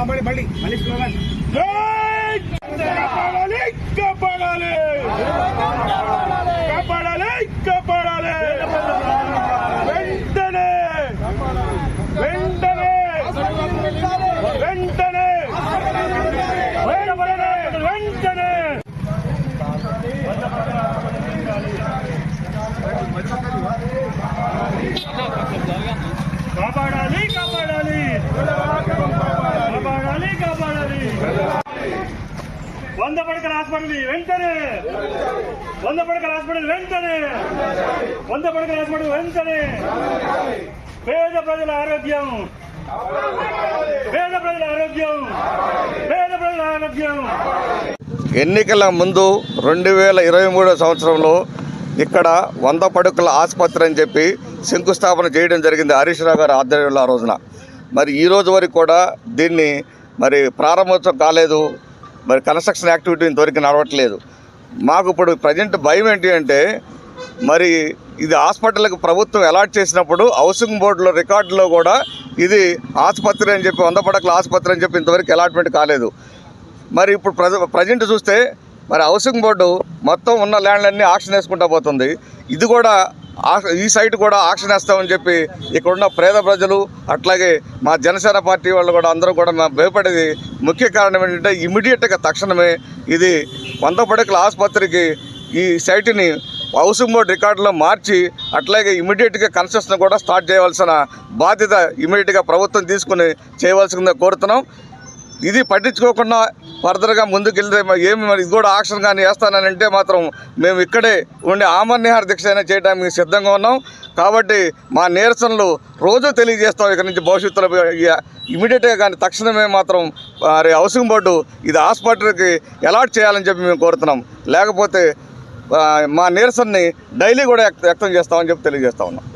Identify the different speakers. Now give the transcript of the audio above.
Speaker 1: మళ్ళీ మళ్ళీ మళ్ళీ స్లోగన్.
Speaker 2: కాపాడాలి కాపాడాలి కాపాడాలి కాపాడాలి వెంటనే! వెంటనే! వెంటనే! వెంటనే! వెంటనే! కాపాడాలి కాపాడాలి కాపాడాలి కాపాడాలి వంద పడకల హాస్పిటల్ వెంటనే! వంద పడకల హాస్పిటల్ వెంటనే! వంద పడకల హాస్పిటల్ వెంటనే! పేద ప్రజల ఆరోగ్యం! పేద ప్రజల ఆరోగ్యం! పేద ప్రజల ఆరోగ్యం!
Speaker 3: ఎన్నికల ముందు రెండు వేల ఇరవై మూడో సంవత్సరంలో ఇక్కడ వంద పడుకుల ఆసుపత్రి అని చెప్పి శంకుస్థాపన చేయడం జరిగింది హరీష్ రావు గారి ఆధ్వర్యంలో ఆ రోజున. మరి ఈ రోజు వరకు కూడా దీన్ని మరి ప్రారంభోత్సవం కాలేదు. మరి కన్స్ట్రక్షన్ యాక్టివిటీ ఇంతవరకు నడవట్లేదు. మాకు ఇప్పుడు ప్రజెంట్ భయం ఏంటి అంటే మరి ఇది హాస్పిటల్కి ప్రభుత్వం అలాట్ చేసినప్పుడు హౌసింగ్ బోర్డులో రికార్డులో కూడా ఇది ఆసుపత్రి అని చెప్పి వంద పడకల ఆసుపత్రి అని చెప్పి ఇంతవరకు అలాట్మెంట్ కాలేదు. మరి ఇప్పుడు ప్రజ ప్రజెంట్ చూస్తే మరి హౌసింగ్ బోర్డు మొత్తం ఉన్న ల్యాండ్లన్నీ ఆక్షన్ వేసుకుంటా పోతుంది. ఇది కూడా ఈ సైట్ కూడా ఆక్షన్ వేస్తామని చెప్పి ఇక్కడున్న పేద ప్రజలు అట్లాగే మా జనసేన పార్టీ వాళ్ళు కూడా అందరూ కూడా భయపడేది ముఖ్య కారణం ఏంటంటే ఇమీడియట్గా తక్షణమే ఇది వంద పడకల ఆసుపత్రికి ఈ సైట్ని హౌసింగ్ బోర్డు రికార్డులో మార్చి అట్లాగే ఇమీడియట్గా కన్స్ట్రక్షన్ కూడా స్టార్ట్ చేయవలసిన బాధ్యత ఇమీడియట్గా ప్రభుత్వం తీసుకుని చేయవలసిందిగా కోరుతున్నాం. ఇది పట్టించుకోకుండా ఫర్దర్గా ముందుకెళ్తే ఏమి మరి ఇది కూడా ఆక్షన్ కానీ వేస్తానని అంటే మాత్రం మేము ఇక్కడే ఉండి ఆమరణ దీక్ష అయినా చేయడానికి సిద్ధంగా ఉన్నాం. కాబట్టి మా నిరసనలు రోజు తెలియజేస్తాం. ఇక్కడ నుంచి భవిష్యత్తులో ఇమీడియట్గా కానీ తక్షణమే మాత్రం మరి హౌసింగ్ బోర్డు ఇది హాస్పిటల్కి అలాట్ చేయాలని చెప్పి మేము కోరుతున్నాం. లేకపోతే మా నిరసనని డైలీ కూడా వ్యక్త- వ్యక్తం చేస్తామని చెప్పి తెలియజేస్తా ఉన్నాం.